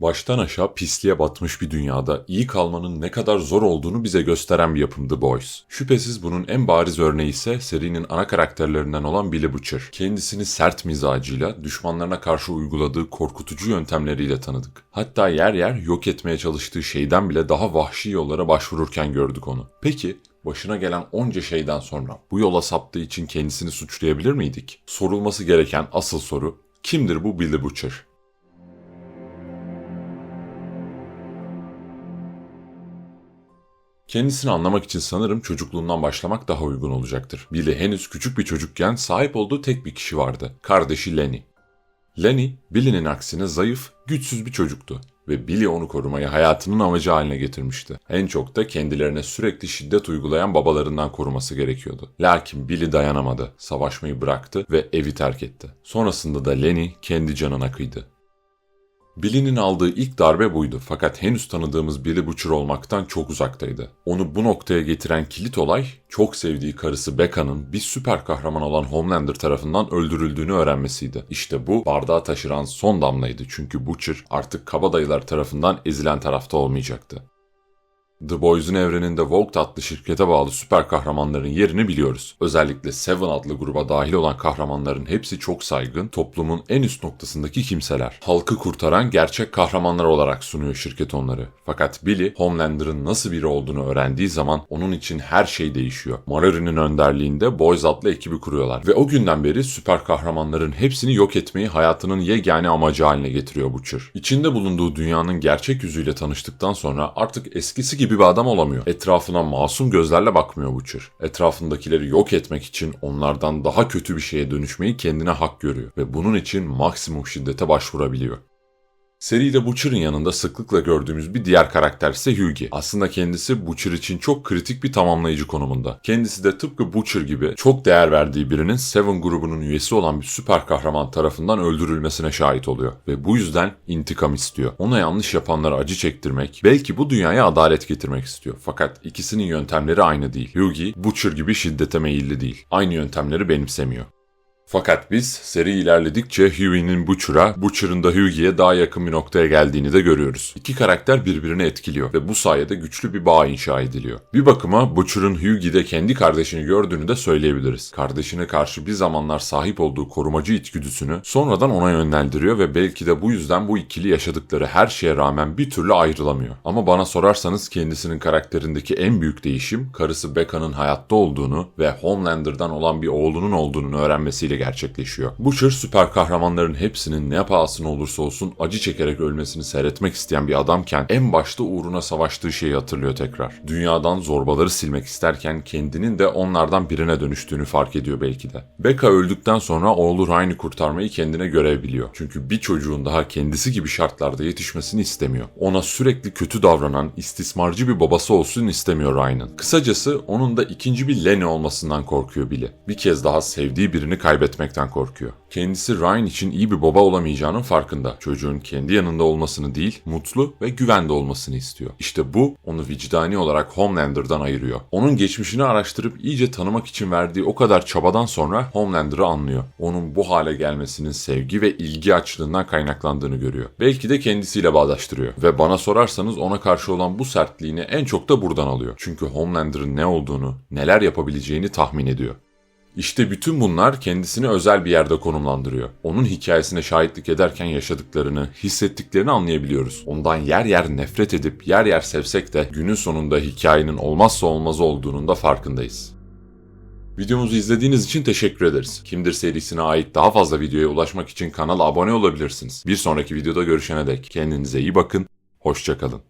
Baştan aşağı pisliğe batmış bir dünyada iyi kalmanın ne kadar zor olduğunu bize gösteren bir yapım The Boys. Şüphesiz bunun en bariz örneği ise serinin ana karakterlerinden olan Billy Butcher. Kendisini sert mizacıyla, düşmanlarına karşı uyguladığı korkutucu yöntemleriyle tanıdık. Hatta yer yer yok etmeye çalıştığı şeyden bile daha vahşi yollara başvururken gördük onu. Peki başına gelen onca şeyden sonra bu yola saptığı için kendisini suçlayabilir miydik? Sorulması gereken asıl soru kimdir bu Billy Butcher? Kendisini anlamak için sanırım çocukluğundan başlamak daha uygun olacaktır. Billy henüz küçük bir çocukken sahip olduğu tek bir kişi vardı. Kardeşi Lenny. Lenny, Billy'nin aksine zayıf, güçsüz bir çocuktu ve Billy onu korumayı hayatının amacı haline getirmişti. En çok da kendilerine sürekli şiddet uygulayan babalarından koruması gerekiyordu. Lakin Billy dayanamadı, savaşmayı bıraktı ve evi terk etti. Sonrasında da Lenny kendi canına kıydı. Billy'nin aldığı ilk darbe buydu fakat henüz tanıdığımız Billy Butcher olmaktan çok uzaktaydı. Onu bu noktaya getiren kilit olay çok sevdiği karısı Becca'nın bir süper kahraman olan Homelander tarafından öldürüldüğünü öğrenmesiydi. İşte bu bardağı taşıran son damlaydı çünkü Butcher artık kabadayılar tarafından ezilen tarafta olmayacaktı. The Boys'un evreninde Vogue adlı şirkete bağlı süper kahramanların yerini biliyoruz. Özellikle Seven adlı gruba dahil olan kahramanların hepsi çok saygın, toplumun en üst noktasındaki kimseler. Halkı kurtaran gerçek kahramanlar olarak sunuyor şirket onları. Fakat Billy, Homelander'ın nasıl biri olduğunu öğrendiği zaman onun için her şey değişiyor. Mallory'nin önderliğinde Boys adlı ekibi kuruyorlar ve o günden beri süper kahramanların hepsini yok etmeyi hayatının yegane amacı haline getiriyor Butcher. İçinde bulunduğu dünyanın gerçek yüzüyle tanıştıktan sonra artık eskisi gibi bir adam olamıyor. Etrafına masum gözlerle bakmıyor Butcher. Etrafındakileri yok etmek için onlardan daha kötü bir şeye dönüşmeyi kendine hak görüyor ve bunun için maksimum şiddete başvurabiliyor. Seride Butcher'ın yanında sıklıkla gördüğümüz bir diğer karakter ise Hughie. Aslında kendisi Butcher için çok kritik bir tamamlayıcı konumunda. Kendisi de tıpkı Butcher gibi çok değer verdiği birinin Seven grubunun üyesi olan bir süper kahraman tarafından öldürülmesine şahit oluyor. Ve bu yüzden intikam istiyor. Ona yanlış yapanlara acı çektirmek, belki bu dünyaya adalet getirmek istiyor. Fakat ikisinin yöntemleri aynı değil. Hughie, Butcher gibi şiddete meyilli değil. Aynı yöntemleri benimsemiyor. Fakat biz seri ilerledikçe Huey'nin Butcher'a, Butcher'ın da Hughie'ye daha yakın bir noktaya geldiğini de görüyoruz. İki karakter birbirini etkiliyor ve bu sayede güçlü bir bağ inşa ediliyor. Bir bakıma Butcher'ın Hughie'de kendi kardeşini gördüğünü de söyleyebiliriz. Kardeşine karşı bir zamanlar sahip olduğu korumacı içgüdüsünü sonradan ona yönlendiriyor ve belki de bu yüzden bu ikili yaşadıkları her şeye rağmen bir türlü ayrılamıyor. Ama bana sorarsanız kendisinin karakterindeki en büyük değişim karısı Becca'nın hayatta olduğunu ve Homelander'dan olan bir oğlunun olduğunu öğrenmesiyle gerçekleşiyor. Butcher süper kahramanların hepsinin ne pahasına olursa olsun acı çekerek ölmesini seyretmek isteyen bir adamken en başta uğruna savaştığı şeyi hatırlıyor tekrar. Dünyadan zorbaları silmek isterken kendinin de onlardan birine dönüştüğünü fark ediyor belki de. Becca öldükten sonra oğlu Ryan'ı kurtarmayı kendine görev biliyor. Çünkü bir çocuğun daha kendisi gibi şartlarda yetişmesini istemiyor. Ona sürekli kötü davranan, istismarcı bir babası olsun istemiyor Ryan'ın. Kısacası onun da ikinci bir Lenny olmasından korkuyor Billy. Bir kez daha sevdiği birini kaybetmek etmekten korkuyor. Kendisi Ryan için iyi bir baba olamayacağının farkında. Çocuğun kendi yanında olmasını değil, mutlu ve güvende olmasını istiyor. İşte bu onu vicdani olarak Homelander'dan ayırıyor. Onun geçmişini araştırıp iyice tanımak için verdiği o kadar çabadan sonra Homelander'ı anlıyor. Onun bu hale gelmesinin sevgi ve ilgi açlığından kaynaklandığını görüyor. Belki de kendisiyle bağdaştırıyor. Ve bana sorarsanız ona karşı olan bu sertliğini en çok da buradan alıyor. Çünkü Homelander'ın ne olduğunu, neler yapabileceğini tahmin ediyor. İşte bütün bunlar kendisini özel bir yerde konumlandırıyor. Onun hikayesine şahitlik ederken yaşadıklarını, hissettiklerini anlayabiliyoruz. Ondan yer yer nefret edip yer yer sevsek de günün sonunda hikayenin olmazsa olmazı olduğunun da farkındayız. Videomuzu izlediğiniz için teşekkür ederiz. Kimdir serisine ait daha fazla videoya ulaşmak için kanala abone olabilirsiniz. Bir sonraki videoda görüşene dek kendinize iyi bakın, hoşçakalın.